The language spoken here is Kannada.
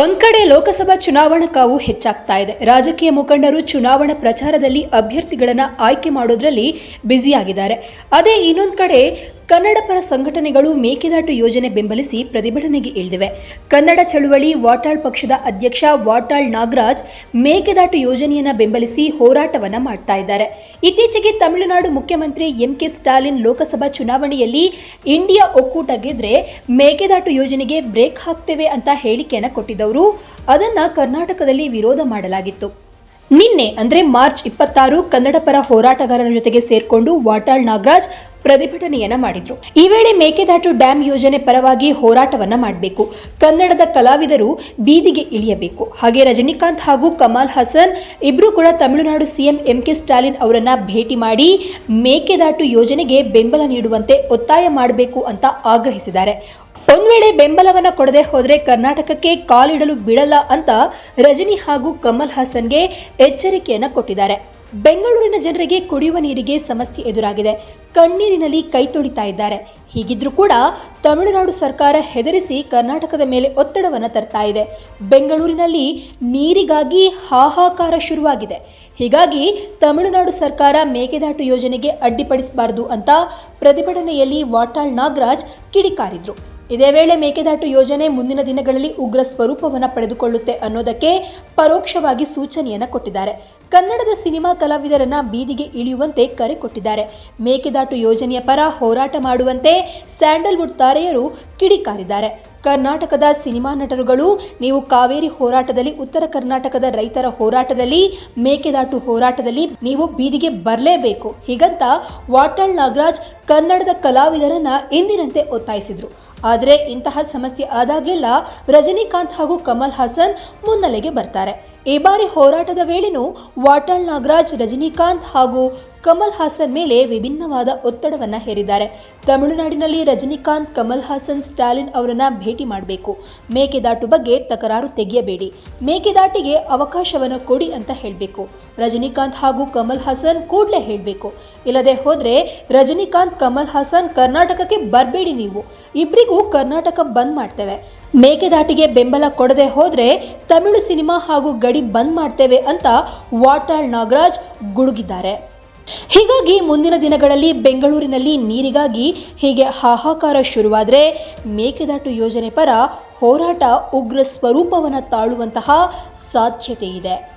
ಒಂದ್ ಕಡೆ ಲೋಕಸಭಾ ಚುನಾವಣಾ ಕಾವು ಹೆಚ್ಚಾಗ್ತಾ ಇದೆ. ರಾಜಕೀಯ ಮುಖಂಡರು ಚುನಾವಣಾ ಪ್ರಚಾರದಲ್ಲಿ ಅಭ್ಯರ್ಥಿಗಳನ್ನು ಆಯ್ಕೆ ಮಾಡೋದ್ರಲ್ಲಿ ಬ್ಯುಸಿಯಾಗಿದ್ದಾರೆ. ಅದೇ ಇನ್ನೊಂದು ಕಡೆ ಕನ್ನಡ ಪರ ಸಂಘಟನೆಗಳು ಮೇಕೆದಾಟು ಯೋಜನೆ ಬೆಂಬಲಿಸಿ ಪ್ರತಿಭಟನೆಗೆ ಇಳಿದಿವೆ. ಕನ್ನಡ ಚಳುವಳಿ, ವಾಟಾಳ್ ಪಕ್ಷದ ಅಧ್ಯಕ್ಷ ವಾಟಾಳ್ ನಾಗರಾಜ್ ಮೇಕೆದಾಟು ಯೋಜನೆಯನ್ನು ಬೆಂಬಲಿಸಿ ಹೋರಾಟವನ್ನು ಮಾಡ್ತಾ ಇದ್ದಾರೆ. ಇತ್ತೀಚೆಗೆ ತಮಿಳುನಾಡು ಮುಖ್ಯಮಂತ್ರಿ ಎಂ ಕೆ ಸ್ಟಾಲಿನ್ ಲೋಕಸಭಾ ಚುನಾವಣೆಯಲ್ಲಿ ಇಂಡಿಯಾ ಒಕ್ಕೂಟ ಗೆದ್ರೆ ಮೇಕೆದಾಟು ಯೋಜನೆಗೆ ಬ್ರೇಕ್ ಹಾಕ್ತೇವೆ ಅಂತ ಹೇಳಿಕೆಯನ್ನು ಕೊಟ್ಟಿದ್ದವರು. ಅದನ್ನು ಕರ್ನಾಟಕದಲ್ಲಿ ವಿರೋಧ ಮಾಡಲಾಗಿತ್ತು. ನಿನ್ನೆ ಅಂದ್ರೆ ಮಾರ್ಚ್ ಇಪ್ಪತ್ತಾರು ಕನ್ನಡ ಪರ ಹೋರಾಟಗಾರರ ಜೊತೆಗೆ ಸೇರ್ಕೊಂಡು ವಾಟಾಳ್ ನಾಗರಾಜ್ ಪ್ರತಿಭಟನೆಯನ್ನ ಮಾಡಿದ್ರು. ಈ ವೇಳೆ ಮೇಕೆದಾಟು ಡ್ಯಾಂ ಯೋಜನೆ ಪರವಾಗಿ ಹೋರಾಟವನ್ನ ಮಾಡಬೇಕು. ಕನ್ನಡದ ಕಲಾವಿದರು ಬೀದಿಗೆ ಇಳಿಯಬೇಕು. ಹಾಗೆ ರಜನಿಕಾಂತ್ ಹಾಗೂ ಕಮಲ್ ಹಸನ್ ಇಬ್ರು ಕೂಡ Tamil Nadu CM M K Stalin ಅವರನ್ನ ಭೇಟಿ ಮಾಡಿ ಮೇಕೆದಾಟು ಯೋಜನೆಗೆ ಬೆಂಬಲ ನೀಡುವಂತೆ ಒತ್ತಾಯ ಮಾಡಬೇಕು ಅಂತ ಆಗ್ರಹಿಸಿದ್ದಾರೆ. ಒಂದ್ ವೇಳೆ ಬೆಂಬಲವನ್ನ ಕೊಡದೆ ಹೋದರೆ ಕರ್ನಾಟಕಕ್ಕೆ ಕಾಲಿಡಲು ಬಿಡಲ್ಲ ಅಂತ ರಜನಿ ಹಾಗೂ ಕಮಲ್ ಹಾಸನ್ಗೆ ಎಚ್ಚರಿಕೆಯನ್ನ ಕೊಟ್ಟಿದ್ದಾರೆ. ಬೆಂಗಳೂರಿನ ಜನರಿಗೆ ಕುಡಿಯುವ ನೀರಿಗೆ ಸಮಸ್ಯೆ ಎದುರಾಗಿದೆ. ಕಣ್ಣೀರಿನಲ್ಲಿ ಕೈ ತೊಳಿತಾ ಇದ್ದಾರೆ. ಹೀಗಿದ್ರೂ ಕೂಡ ತಮಿಳುನಾಡು ಸರ್ಕಾರ ಹೆದರಿಸಿ ಕರ್ನಾಟಕದ ಮೇಲೆ ಒತ್ತಡವನ್ನು ತರ್ತಾ ಇದೆ. ಬೆಂಗಳೂರಿನಲ್ಲಿ ನೀರಿಗಾಗಿ ಹಾಹಾಕಾರ ಶುರುವಾಗಿದೆ. ಹೀಗಾಗಿ ತಮಿಳುನಾಡು ಸರ್ಕಾರ ಮೇಕೆದಾಟು ಯೋಜನೆಗೆ ಅಡ್ಡಿಪಡಿಸಬಾರದು ಅಂತ ಪ್ರತಿಭಟನೆಯಲ್ಲಿ ವಾಟಾಳ್ ನಾಗರಾಜ್ ಕಿಡಿಕಾರಿದ್ರು. ಇದೇ ವೇಳೆ ಮೇಕೆದಾಟು ಯೋಜನೆ ಮುಂದಿನ ದಿನಗಳಲ್ಲಿ ಉಗ್ರ ಸ್ವರೂಪವನ್ನು ಪಡೆದುಕೊಳ್ಳುತ್ತೆ ಅನ್ನೋದಕ್ಕೆ ಪರೋಕ್ಷವಾಗಿ ಸೂಚನೆಯನ್ನ ಕೊಟ್ಟಿದ್ದಾರೆ. ಕನ್ನಡದ ಸಿನಿಮಾ ಕಲಾವಿದರನ್ನ ಬೀದಿಗೆ ಇಳಿಯುವಂತೆ ಕರೆ ಕೊಟ್ಟಿದ್ದಾರೆ. ಮೇಕೆದಾಟು ಯೋಜನೆಯ ಪರ ಹೋರಾಟ ಮಾಡುವಂತೆ ಸ್ಯಾಂಡಲ್ವುಡ್ ತಾರೆಯರು ಕಿಡಿಕಾರಿದ್ದಾರೆ. ಕರ್ನಾಟಕದ ಸಿನಿಮಾ ನಟರುಗಳು, ನೀವು ಕಾವೇರಿ ಹೋರಾಟದಲ್ಲಿ, ಉತ್ತರ ಕರ್ನಾಟಕದ ರೈತರ ಹೋರಾಟದಲ್ಲಿ, ಮೇಕೆದಾಟು ಹೋರಾಟದಲ್ಲಿ ನೀವು ಬೀದಿಗೆ ಬರಲೇಬೇಕು. ಹೀಗಂತ ವಾಟಾಳ್ ನಾಗರಾಜ್ ಕನ್ನಡದ ಕಲಾವಿದರನ್ನ ಎಂದಿನಂತೆ ಒತ್ತಾಯಿಸಿದ್ರು. ಆದರೆ ಇಂತಹ ಸಮಸ್ಯೆ ಆದಾಗಲೆಲ್ಲ ರಜನಿಕಾಂತ್ ಹಾಗೂ ಕಮಲ್ ಹಾಸನ್ ಮುನ್ನೆಲೆಗೆ ಬರ್ತಾರೆ. ಈ ಬಾರಿ ಹೋರಾಟದ ವೇಳೆನೂ ವಾಟಾಳ್ ನಾಗರಾಜ್, ರಜನಿಕಾಂತ್ ಹಾಗೂ ಕಮಲ್ ಹಾಸನ್ ಮೇಲೆ ವಿಭಿನ್ನವಾದ ಒತ್ತಡವನ್ನು ಹೇರಿದ್ದಾರೆ. ತಮಿಳುನಾಡಿನಲ್ಲಿ ರಜನಿಕಾಂತ್, ಕಮಲ್ ಹಾಸನ್, ಸ್ಟಾಲಿನ್ ಅವರನ್ನ ಭೇಟಿ ಮಾಡಬೇಕು. ಮೇಕೆದಾಟು ಬಗ್ಗೆ ತಕರಾರು ತೆಗೆಯಬೇಡಿ. ಮೇಕೆದಾಟಿಗೆ ಅವಕಾಶವನ್ನು ಕೊಡಿ ಅಂತ ಹೇಳಬೇಕು. ರಜನಿಕಾಂತ್ ಹಾಗೂ ಕಮಲ್ ಹಾಸನ್ ಕೂಡಲೇ ಹೇಳಬೇಕು. ಇಲ್ಲದೆ ಹೋದರೆ ರಜನಿಕಾಂತ್, ಕಮಲ್ ಹಾಸನ್ ಕರ್ನಾಟಕಕ್ಕೆ ಬರಬೇಡಿ ನೀವು. ಇಬ್ಬರಿಗೂ ಕರ್ನಾಟಕ ಬಂದ್ ಮಾಡ್ತೇವೆ. ಮೇಕೆದಾಟಿಗೆ ಬೆಂಬಲ ಕೊಡದೆ ಹೋದರೆ ತಮಿಳು ಸಿನಿಮಾ ಹಾಗೂ ಗಡಿ ಬಂದ್ ಮಾಡ್ತೇವೆ ಅಂತ ವಾಟಾಳ್ ನಾಗರಾಜ್ ಗುಡುಗಿದ್ದಾರೆ. ಹೀಗಾಗಿ ಮುಂದಿನ ದಿನಗಳಲ್ಲಿ ಬೆಂಗಳೂರಿನಲ್ಲಿ ನೀರಿಗಾಗಿ ಹೀಗೆ ಹಾಹಾಕಾರ ಶುರುವಾದರೆ ಮೇಕೆದಾಟು ಯೋಜನೆ ಪರ ಹೋರಾಟ ಉಗ್ರ ಸ್ವರೂಪವನ್ನು ತಾಳುವಂತಹ ಸಾಧ್ಯತೆ ಇದೆ.